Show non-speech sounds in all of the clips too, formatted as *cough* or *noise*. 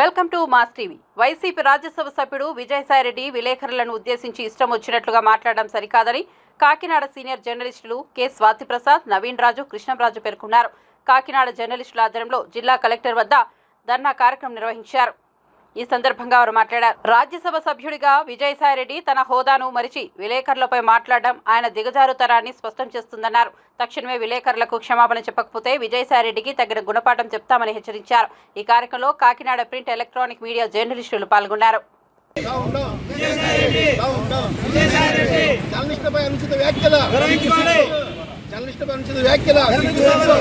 Welcome to mass TV. YCP Rajya Sabha సభ్యుడు విజయసాయిరెడ్డి విలేకరులను ఉద్దేశించి ఇష్టం వచ్చినట్లుగా మాట్లాడడం సరికాదని కాకినాడ సీనియర్ జర్నలిస్టులు కె స్వాతిప్రసాద్ నవీన్ రాజు కృష్ణంరాజు పేర్కొన్నారు. కాకినాడ జర్నలిస్టుల ఆధ్వర్యంలో జిల్లా కలెక్టర్ వద్ద ధర్నా కార్యక్రమం నిర్వహించారు. ఈ సందర్భంగా వారు మాట్లాడారు. రాజ్యసభ సభ్యుడిగా విజయసాయిరెడ్డి తన హోదాను మరిచి విలేకరులపై మాట్లాడడం ఆయన దిగజారుతనాన్ని స్పష్టం చేస్తుందన్నారు. తక్షణమే విలేకరులకు క్షమాపణ చెప్పకపోతే విజయసాయిరెడ్డికి తగిన గుణపాఠం చెప్తామని హెచ్చరించారు. ఈ కార్యక్రమంలో కాకినాడ ప్రింట్ ఎలక్ట్రానిక్ మీడియా జర్నలిస్టులు పాల్గొన్నారు. అనుచిత వ్యాఖ్యల జర్నలిస్టుపై అనుచిత వ్యాఖ్యల. జర్నలిస్టుపై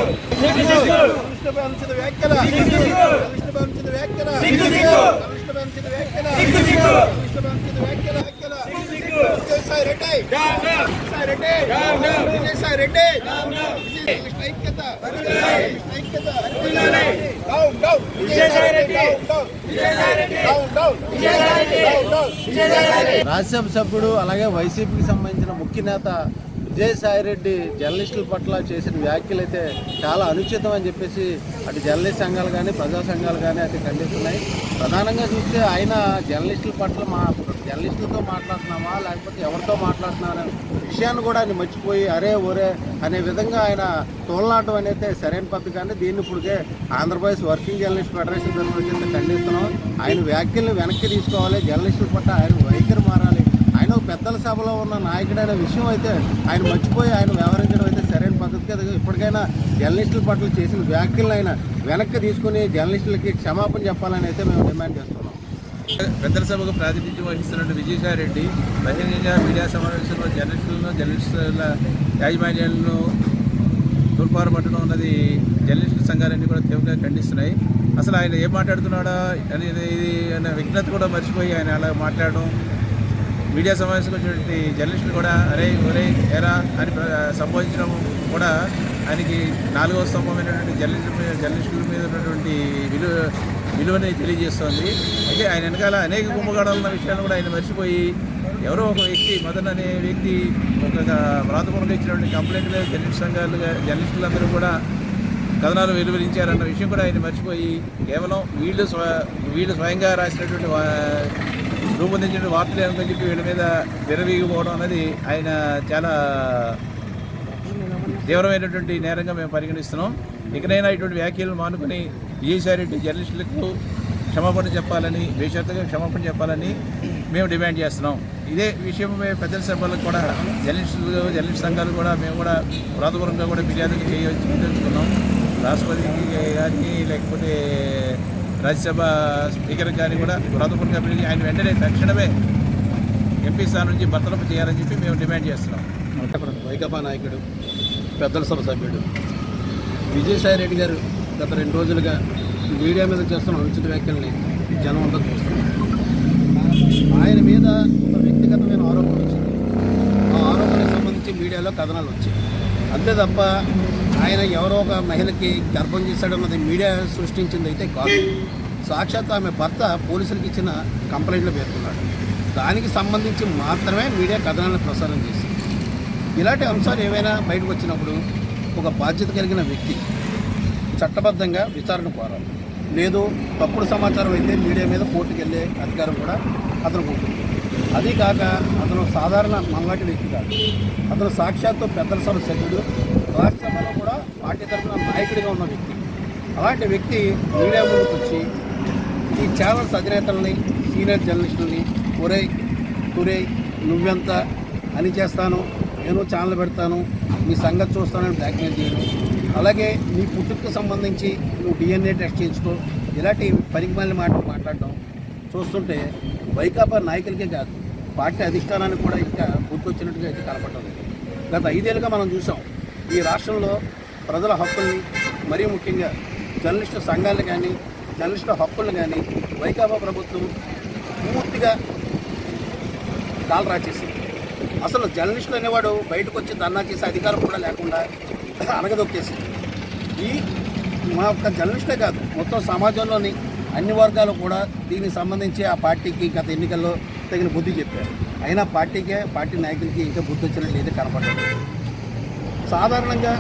అనుచిత వ్యాఖ్యల. జర్నలిస్టుపై అనుచిత వ్యాఖ్యల. జర్నలిస్టుపై అనుచిత వ్యాఖ్యల. జర్నలిస్టుపై అనుచిత వ్యాఖ్యల. వ్యాఖ్యల విజయసాయి రెడ్డి. విజయసాయి రెడ్డి. విజయసాయి రెడ్డి. జర్నలిస్ట్ ఐక్యత. Down down. విజయసాయి రెడ్డి. రాజ్యసభ సభ్యుడు అలాగే వైసీపీకి సంబంధించిన ముఖ్య నేత విజయసాయిరెడ్డి జర్నలిస్టుల పట్ల చేసిన వ్యాఖ్యలు అయితే చాలా అనుచితం అని చెప్పేసి అటు జర్నలిస్ట్ సంఘాలు కానీ ప్రజా సంఘాలు కానీ అయితే ఖండిస్తున్నాయి. ప్రధానంగా చూస్తే ఆయన జర్నలిస్టుల పట్ల మా జర్నలిస్టులతో మాట్లాడుతున్నామా లేకపోతే ఎవరితో మాట్లాడుతున్నామా విషయాన్ని కూడా ఆయన మర్చిపోయి అరే ఒరే అనే విధంగా ఆయన తోలనాటం అనేది సరైన పద్ధతి కానీ దీన్ని ఇప్పటికే ఆంధ్రప్రదేశ్ వర్కింగ్ జర్నలిస్ట్ ఫెడరేషన్ తరఫున కింద ఖండిస్తున్నాం. ఆయన వ్యాఖ్యలను వెనక్కి తీసుకోవాలి. జర్నలిస్టుల పట్ల ఆయన వైఖరి మారాలి ఆయన ఒక పెద్దల సభలో ఉన్న నాయకుడైన విషయం అయితే ఆయన మర్చిపోయి ఆయన వ్యవహరించడం అయితే సరైన పద్ధతి కదా ఇప్పటికైనా జర్నలిస్టుల పట్ల చేసిన వ్యాఖ్యలను ఆయన వెనక్కి తీసుకుని జర్నలిస్టులకి క్షమాపణ చెప్పాలని అయితే మేము డిమాండ్ చేస్తున్నాం. పెద్దల సభకు ప్రాతినిధ్యం వహిస్తున్న విజయసాయి రెడ్డి బహిరంగంగా మీడియా సమావేశంలో జర్నలిస్టులను జర్నలిస్టుల యాజమాన్యాలను తూర్పారు పట్టడం ఉన్నది జర్నలిస్టు సంఘాలన్నీ కూడా తీవ్రంగా ఖండిస్తున్నాయి. అసలు ఆయన ఏం మాట్లాడుతున్నాడా అనేది ఇది అనే విఘ్నత కూడా మర్చిపోయి ఆయన అలా మాట్లాడడం మీడియా సమావేశంకి వచ్చినటువంటి జర్నలిస్టులు కూడా అరే ఒరే ఎరా అని సంబోధించడం కూడా ఆయనకి నాలుగవ స్తంభమైనటువంటి జర్నలిస్టు మీద జర్నలిస్టుల మీద ఉన్నటువంటి విలువ విలువని తెలియజేస్తోంది. అయితే ఆయన వెనకాల అనేక కుంభకోణాలు ఉన్న విషయాన్ని కూడా ఆయన మర్చిపోయి ఎవరో ఒక వ్యక్తి మదన్ అనే వ్యక్తి ఒక వ్రాతపూర్వకంగా ఇచ్చినటువంటి కంప్లైంట్ మీద జర్నలిస్ట్ సంఘాలు జర్నలిస్టులందరూ కూడా కథనాలు వెలువరించారన్న విషయం కూడా ఆయన మర్చిపోయి కేవలం వీళ్ళు స్వ వీళ్ళు స్వయంగా రాసినటువంటి రూపొందించిన వార్తలు ఏమని చెప్పి వీళ్ళ మీద విరవీగిపోవడం అనేది ఆయన చాలా తీవ్రమైనటువంటి నేరంగా మేము పరిగణిస్తున్నాం. ఇకనైనా ఇటువంటి వ్యాఖ్యలు మానుకుని ఈసారి జర్నలిస్టులకు క్షమాపణ చెప్పాలని బేషరతుగా క్షమాపణ చెప్పాలని మేము డిమాండ్ చేస్తున్నాం. ఇదే విషయం మేము పెద్దల సభలకు కూడా జర్నలిస్టులు జర్నలిస్ట్ సంఘాలు కూడా మేము కూడా వ్రాతపూర్వకంగా కూడా ఫిర్యాదు చేయవచ్చు తెలుసుకున్నాం. రాష్ట్రపతికి కానీ లేకపోతే రాజ్యసభ స్పీకర్ కానీ కూడా వ్రాతపూర్వకంగా పిలిచి ఆయన వెంటనే తక్షణమే ఎంపీ స్థానం నుంచి భర్తలపు చేయాలని చెప్పి మేము డిమాండ్ చేస్తున్నాం. వైకాపా నాయకుడు పెద్దల సభ సభ్యుడు విజయసాయి రెడ్డి గారు గత రెండు రోజులుగా మీడియా మీద చేస్తున్న అనుచిత వ్యాఖ్యల్ని జనం అంతా చూస్తున్నారు. ఆయన మీద ఒక వ్యక్తిగతమైన ఆరోపణ వచ్చింది. ఆ ఆరోపణకు సంబంధించి మీడియాలో కథనాలు వచ్చాయి. అంతే తప్ప ఆయన ఎవరో ఒక మహిళకి గర్భం చేశాడన్నది మీడియా సృష్టించింది అయితే కాదు. సాక్షాత్ ఆమె భర్త పోలీసులకు ఇచ్చిన కంప్లైంట్లో పేర్కొన్నాడు. దానికి సంబంధించి మాత్రమే మీడియా కథనాలను ప్రసారం చేసింది. ఇలాంటి అంశాలు ఏవైనా బయటకు వచ్చినప్పుడు ఒక బాధ్యత కలిగిన వ్యక్తి చట్టబద్ధంగా విచారణ కోరాలి. లేదు తప్పుడు సమాచారం అయితే మీడియా మీద కోర్టుకు వెళ్ళే అధికారం కూడా అతనికి ఉంటుంది. అది కాక అతను సాధారణ మనలాంటి వ్యక్తి కాదు. అతను సాక్షాత్తు పెద్దల సభ సభ్యుడు రాష్ట్రంలో కూడా పార్టీ తరఫున నాయకుడిగా ఉన్న వ్యక్తి. అలాంటి వ్యక్తి మీడియా ముందుకు వచ్చి ఈ ఛానల్స్ అధినేతల్ని సీనియర్ జర్నలిస్టులని ఒరే తురే నువ్వెంత అని చేస్తాను నేను ఛానల్ పెడతాను మీ సంగతి చూస్తానని బ్లాక్మెయిల్ చేయడం అలాగే నీ పుట్టుకు సంబంధించి నువ్వు డిఎన్ఏ టెస్ట్ చేయించుకో ఇలాంటి పరిమాణ మాటలు మాట్లాడడం చూస్తుంటే వైకాపా నాయకులకే కాదు పార్టీ అధిష్టానానికి కూడా ఇంకా గుర్తొచ్చినట్టుగా అయితే కనపడడం లేదు. గత ఐదేళ్ళుగా మనం చూసాం ఈ రాష్ట్రంలో ప్రజల హక్కుల్ని మరీ ముఖ్యంగా జర్నలిస్టు సంఘాలు కానీ జర్నలిస్టు హక్కులను కానీ వైకాపా ప్రభుత్వం పూర్తిగా కాలరా చేసింది అసలు జర్నలిస్టులు అనేవాడు బయటకు వచ్చి ధర్నా చేసే అధికారం కూడా లేకుండా *clears throat* అనగదొక్కేసింది ఈ మా యొక్క జర్నలిస్టే కాదు మొత్తం సమాజంలోని అన్ని వర్గాలు కూడా దీనికి సంబంధించి ఆ పార్టీకి గత ఎన్నికల్లో తగిన బుద్ధి చెప్పారు. అయినా పార్టీకే పార్టీ నాయకులకి ఇంకా బుద్ధి వచ్చినట్టు అయితే కనపడలేదు. సాధారణంగా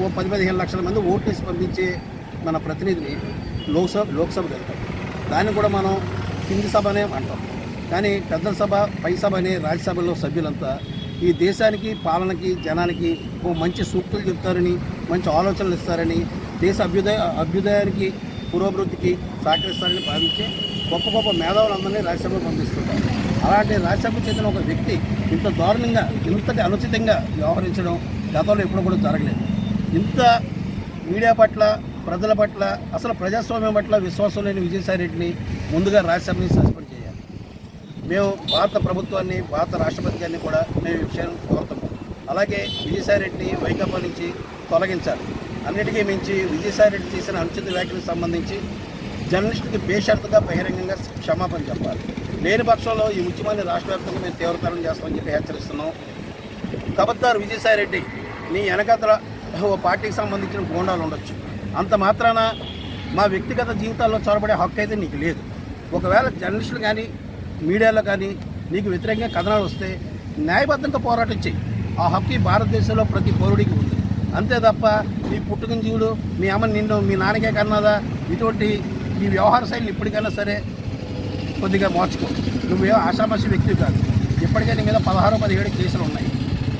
ఓ పది పదిహేను లక్షల మంది ఓట్లు స్పందించే పంపించే మన ప్రతినిధిని లోక్సభ లోక్సభకు వెళ్తాం. దాన్ని కూడా మనం కింది సభనే అంటాం. కానీ పెద్దల సభ పై సభ అనే రాజ్యసభలో సభ్యులంతా ఈ దేశానికి పాలనకి జనానికి ఓ మంచి సూక్తులు చెప్తారని మంచి ఆలోచనలు ఇస్తారని దేశ అభ్యుదయ అభ్యుదయానికి పురోభివృద్ధికి సహకరిస్తారని భావించి గొప్ప గొప్ప మేధావులందరినీ రాజ్యసభకు పంపిస్తుంటారు. అలాంటి రాజ్యసభకు చెందిన ఒక వ్యక్తి ఇంత దారుణంగా ఇంతటి అనుచితంగా వ్యవహరించడం గతంలో ఎప్పుడు కూడా జరగలేదు. ఇంత మీడియా పట్ల ప్రజల పట్ల అసలు ప్రజాస్వామ్యం పట్ల విశ్వాసం లేని విజయసాయి రెడ్డిని ముందుగా రాజ్యసభని సస్పెండ్ చేయాలి. మేము భారత ప్రభుత్వాన్ని భారత రాష్ట్రపతి గారిని కూడా మేము ఈ విషయం కోరుతున్నాం. అలాగే విజయసాయి రెడ్డిని వైకాపా నుంచి తొలగించాలి. అన్నిటికీ మించి విజయసాయి రెడ్డి చేసిన అనుచిత వ్యాఖ్యలకు సంబంధించి జర్నలిస్టుకి బేషరతుగా బహిరంగంగా క్షమాపణ చెప్పాలి. లేని పక్షంలో ఈ ఉద్యమాన్ని రాష్ట్ర వ్యాప్తంగా మేము తీవ్రతరం చేస్తామని చెప్పి హెచ్చరిస్తున్నాం. కబద్దారు విజయసాయి రెడ్డి నీ వెనకతల ఓ పార్టీకి సంబంధించిన గోండాలు ఉండొచ్చు. అంత మాత్రాన మా వ్యక్తిగత జీవితాల్లో చొరబడే హక్కు అయితే నీకు లేదు. ఒకవేళ జర్నలిస్టులు కానీ మీడియాలో కానీ నీకు వ్యతిరేకంగా కథనాలు వస్తే న్యాయబద్ధంగా పోరాటం చేయి ఆ హక్కు భారతదేశంలో ప్రతి పౌరుడికి ఉంది. అంతే తప్ప నీ పుట్టుకుని జీవుడు మీ అమ్మ నిన్ను మీ నాన్నకే కన్నదా? ఇటువంటి ఈ వ్యవహార శైలిని ఇప్పటికైనా సరే కొద్దిగా మార్చుకో నువ్వే ఆషామాషి వ్యక్తి కాదు. ఇప్పటికే నీ మీద పదహారు పదిహేడు కేసులు ఉన్నాయి.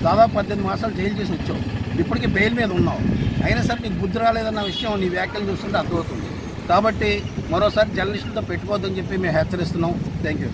దాదాపు పద్దెనిమిది మాసాలు జైలు చేసి వచ్చావు. ఇప్పటికీ బెయిల్ మీద ఉన్నావు. అయినా సరే నీకు బుద్ధి రాలేదన్న విషయం నీ వ్యాఖ్యలు చూస్తుంటే అర్థమవుతుంది. కాబట్టి మరోసారి జర్నలిస్టులతో పెట్టుకోవద్దని చెప్పి మేము హెచ్చరిస్తున్నాం. Thank you